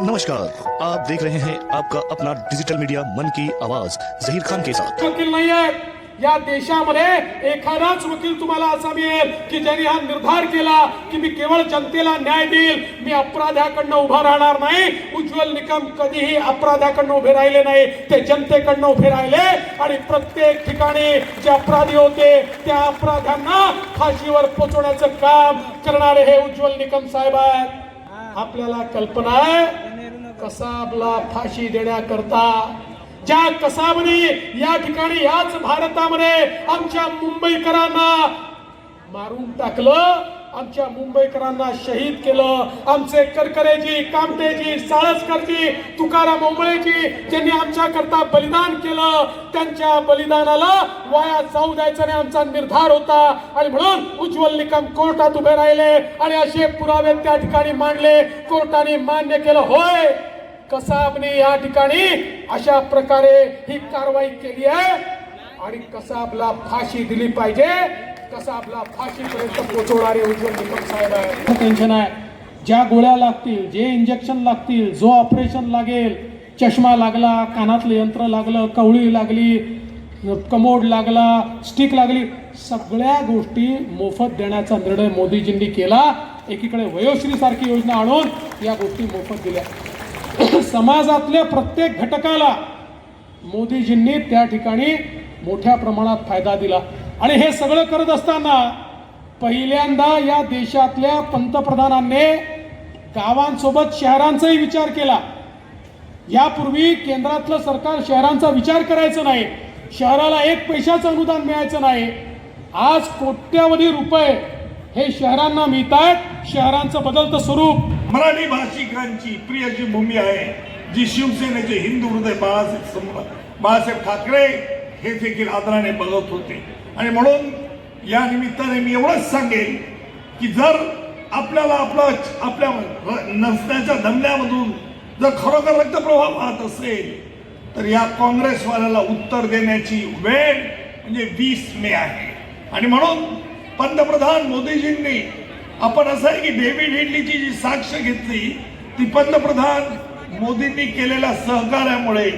नमस्कार आप देख रहे हैं आपका अपना डिजिटल मीडिया मन की आवाज जहीर खान के साथ। वकील नाही है या देशामध्ये एखादाच वकील तुम्हाला असा मिळेल की ज्यांनी हा निर्धार केला की मी केवळ जनतेला न्याय देईल मी अपराध्याकडनं उभा राहणार नाही उज्ज्वल निकम कधीही अपराध्याकडनं उभे राहिले नाही ते जनतेकडनं उभे राहिले आणि प्रत्येक ठिकाणी जे अपराधी होते त्या अपराध्यांना फाशीवर पोचवण्याचं काम करणारे हे उज्ज्वल निकम साहेब आहेत. आपल्याला कल्पना आहे कसाबला फाशी देण्याकरता ज्या कसाबने या ठिकाणी याच भारतामध्ये आमच्या मुंबईकरांना मारून टाकलं आमच्या मुंबईकरांना शहीद केलं. आमचे करकरेजी कामटेजी साळसकरजी तुकाराम ओंबळेजी ज्यांनी आमच्या करता बलिदान केलं त्यांच्या बलिदानाला वाया जाऊ द्यायचा नाही आमचा निर्धार होता. आणि म्हणून उज्ज्वल निकम कोर्टात उभे राहिले आणि असे पुरावे त्या ठिकाणी मांडले. कोर्टाने मान्य केलं होय कसाबने या ठिकाणी अशा प्रकारे ही कारवाई केली आहे आणि कसाबला फाशी दिली पाहिजे कसाबला फाशीपर्यंत पोहोचवणारे उज्ज्वल दीपक साहेब आहे टेन्शन आहे. ज्या गोळ्या लागतील जे इंजेक्शन लागतील जो ऑपरेशन लागेल चष्मा लागला कानातलं यंत्र लागलं कवळी लागली कमोड लागला स्टिक लागली सगळ्या गोष्टी मोफत देण्याचा निर्णय मोदीजींनी केला. एकीकडे वयोश्रीसारखी योजना आणून या गोष्टी मोफत दिल्या. समाजातल्या प्रत्येक घटकाला मोदीजींनी त्या ठिकाणी मोठ्या प्रमाणात फायदा दिला. आणि हे सगळं करत असताना पहिल्यांदा या देशातल्या पंतप्रधानांनी गावांसोबत शहरांचाही विचार केला. यापूर्वी केंद्रातलं सरकार शहरांचा विचार करायचं नाही शहराला एक पैशाचं अनुदान मिळायचं नाही. आज कोट्यावधी रुपये हे शहरांना मिळत आहेत शहरांचं बदलतं स्वरूप. मराठी भाषिकांची प्रिय जी भूमी आहे जी शिवसेनेचे हिंदू हृदय बाळासाहेब बाळासाहेब ठाकरे हे देखील आदराने बघत होते. आणि म्हणून या निमित्ताने मी एवढंच सांगेन की जर आपल्याला आपलं आपल्या र- नसण्याच्या धंद्यामधून जर खरोखर रक्तप्रवाह वाहत असेल तर या काँग्रेसवाल्याला उत्तर देण्याची वेळ म्हणजे वीस मे आहे. आणि म्हणून पंतप्रधान मोदीजींनी आपण असं आहे की डेव्हिड हेडलीची जी साक्ष घेतली ती पंतप्रधान मोदींनी केलेल्या सहकार्यामुळे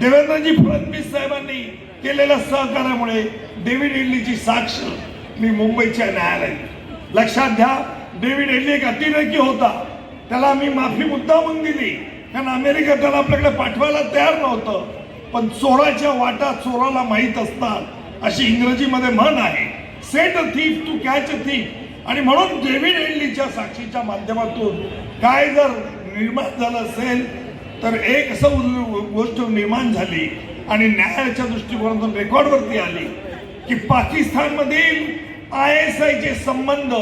देवेंद्रजी फडणवीस साहेबांनी केलेल्या सहकार्यामुळे डेव्हिड एडलीची साक्ष मी मुंबईच्या न्यायालयात. लक्षात घ्या डेव्हिड एडली एक अतिरेकी होता. त्याला मी माफी मुद्दामून दिली. कारण अमेरिका त्याला आपल्याकडे पाठवायला तयार नव्हतं. पण चोराच्या वाटा चोराला माहीत असतात अशी इंग्रजीमध्ये म्हण आहे set a thief to catch a thief आणि म्हणून डेव्हिड एडलीच्या साक्षीच्या माध्यमातून काय जर निर्माण झालं असेल तर एक असं गोष्ट निर्माण झाली आणि न्यायाच्या दृष्टिकोनातून रेकॉर्डवरती आली की पाकिस्तानमधील आय एस आयचे संबंध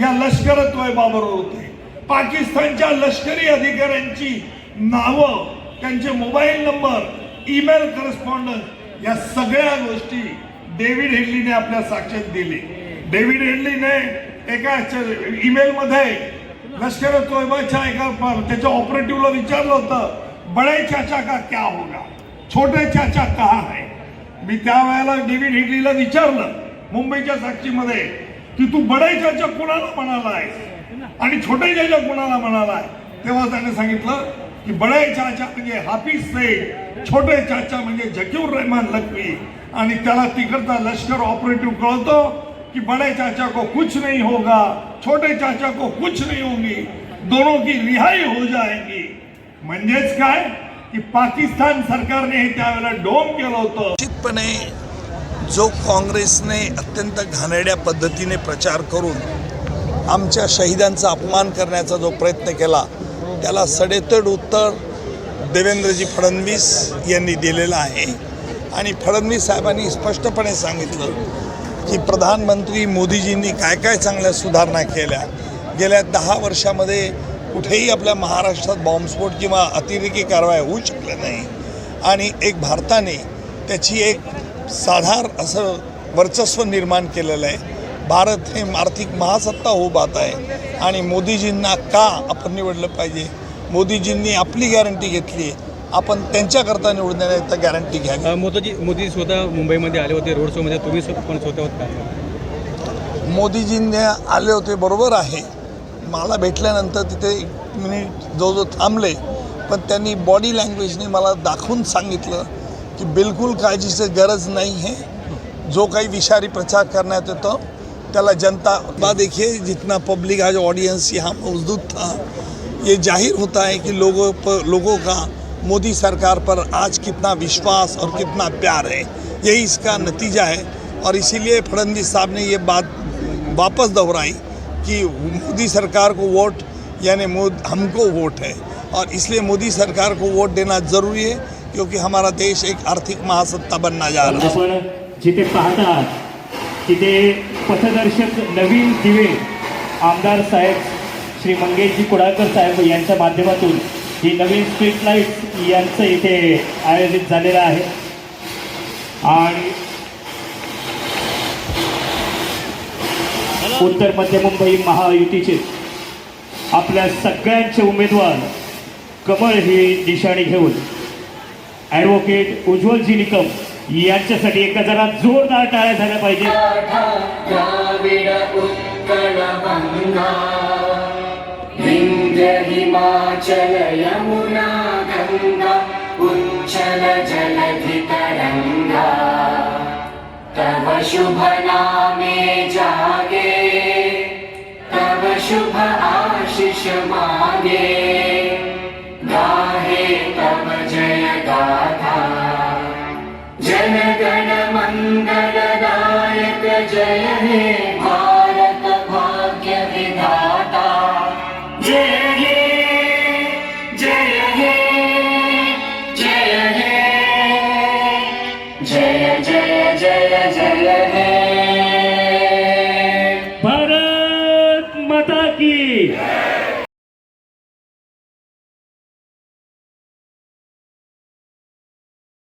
या लष्कर तोयबाबरोबर होते. पाकिस्तानच्या लष्करी अधिकाऱ्यांची नावं त्यांचे मोबाईल नंबर ईमेल करस्पॉन्डन्स या सगळ्या गोष्टी डेव्हिड हेडलीने आपल्या साक्षात दिली. डेव्हिड हेडलीने एका ईमेलमध्ये लष्कर तोयबाच्या एका त्याच्या ऑपरेटिव्हला विचारलं होतं बडे चाचा का क्या होगा? छोटे चाचा कहा है मी त्या वेळेला डेव्हिड हिडलीला विचारलं मुंबईच्या साक्षीमध्ये की तू बडे चाचा कुणाला म्हणाला आहे आणि छोटे चाचा कुणाला म्हणाला आहे तेव्हा त्याने सांगितलं की बडे चाचा म्हणजे हाफिज सईद छोटे चाचा म्हणजे जकीर रहमान लखवी. आणि त्याला तिकडचा लष्कर ऑपरेटिव्ह कळतो की बड़े चाचा को कुछ नहीं होगा छोटे चाचा को कुछ नहीं होगी दोनों की रिहाई हो जाएगी. म्हणजेच काय? की पाकिस्तान सरकारने हे त्यावेळेला डोम केलं होतं. निश्चितपणे जो काँग्रेसने अत्यंत घाणेरड्या पद्धतीने प्रचार करून आमच्या शहीदांचा अपमान करण्याचा जो प्रयत्न केला त्याला सडेतड उत्तर देवेंद्रजी फडणवीस यांनी दिलेलं आहे. आणि फडणवीस साहेबांनी स्पष्टपणे सांगितलं की प्रधानमंत्री मोदीजींनी काय काय चांगल्या सुधारणा केल्या. गेल्या दहा वर्षामध्ये कुठेही आपल्या महाराष्ट्रात बॉम्बस्फोट किंवा अतिरेकी कारवाया होऊ शकल्या नाही. आणि एक भारताने त्याची एक साधार असं वर्चस्व निर्माण केलेलं आहे. भारत हे आर्थिक महासत्ता होऊ पाहत आहे. आणि मोदीजींना का आपण निवडलं पाहिजे? मोदीजींनी आपली गॅरंटी घेतली आहे. आपण त्यांच्याकरता निवडून देण्याकरता गॅरंटी घ्यावी अ, मोदीजी मोदी स्वतः मुंबईमध्ये आले होते रोड शोमध्ये. तुम्ही स्वतः पण स्वतः होत. मोदीजींनी आले होते बरोबर आहे. मला भेटल्यानंतर तिथे एक मिनिट जवळजवळ थांबले. पण त्यांनी बॉडी लँग्वेजने मला दाखवून सांगितलं की बिलकुल काळजीची गरज नाही है जो काही विषारी प्रचार करण्यात येतो त्याला जनता बा देखिए जितना पब्लिक आज ऑडियंस यहाँ मौजूद था. ये जाहिर होता है कि लोगों पर लोगों का मोदी सरकार पर आज कितना विश्वास और कितना प्यार है। यही इसका नतीजा है। और इसीलिए फडणवीस साहब ने ये बात वापस दोहराई। कि मोदी सरकार को वोट यानी मोद हमको वोट है। और इसलिए मोदी सरकार को वोट देना ज़रूरी है क्योंकि हमारा देश एक आर्थिक महासत्ता बनना जा रहा है। आपण जिथे पाहतात तिथे पथदर्शक नवीन दिवे आमदार साहेब श्री मंगेशजी कुडाळकर साहेब यांच्या माध्यमातून ही नवीन स्ट्रीट लाइट यांचं इथे आयोजित झालेलं आहे. आणि उत्तर मध्य मुंबई महायुतीचे आपल्या सगळ्यांचे उमेदवार कमळ ही निशाणी घेऊन ॲडव्होकेट उज्ज्वलजी निकम यांच्यासाठी एका जरा जोरदार टाळ्या झाल्या पाहिजे. हिमाचल यमुना उच्चल तव शुभ नामे जा मागे गाहे तव जय हे भारत भाग्य विधाता जय हे